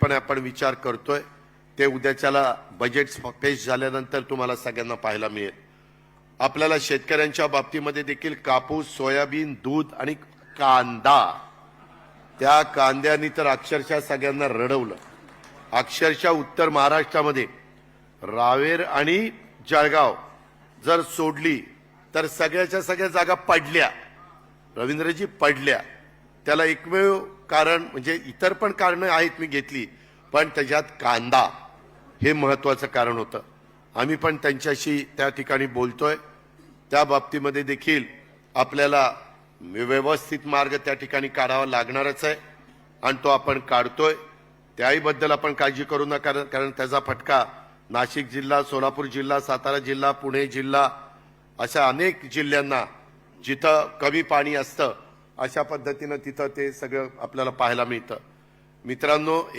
पण आपण विचार करतोय ते उद्याच्याला बजेट पेश झाल्यानंतर तुम्हाला सगळ्यांना पाहायला मिळेल. आपल्याला शेतकऱ्यांच्या बाबतीमध्ये देखील कापूस सोयाबीन दूध आणि कांदा त्या कांद्यानी तर अक्षरशः सगळ्यांना रडवलं. अक्षरशः उत्तर महाराष्ट्रामध्ये रावेर आणि जळगाव जर सोडली तर सगळ्याच्या सगळ्या जागा पडल्या. रवींद्रजी पडल्या. त्याला एकमेव कारण म्हणजे इतर पण कारणं आहेत मी घेतली पण त्याच्यात कांदा हे महत्त्वाचं कारण होतं. आम्ही पण त्यांच्याशी त्या ठिकाणी बोलतोय. त्या बाबतीमध्ये देखील आपल्याला व्यवस्थित मार्ग त्या ठिकाणी काढावा लागणारच आहे आणि तो आपण काढतोय. त्याहीबद्दल आपण काळजी करू नका कारण त्याचा फटका नाशिक जिल्हा सोलापूर जिल्हा सातारा जिल्हा पुणे जिल्हा अशा अनेक जिल्ह्यांना जिथं कमी पाणी असतं अशा पद्धतीनं तिथं ते सगळं आपल्याला पाहायला मिळतं. मित्रांनो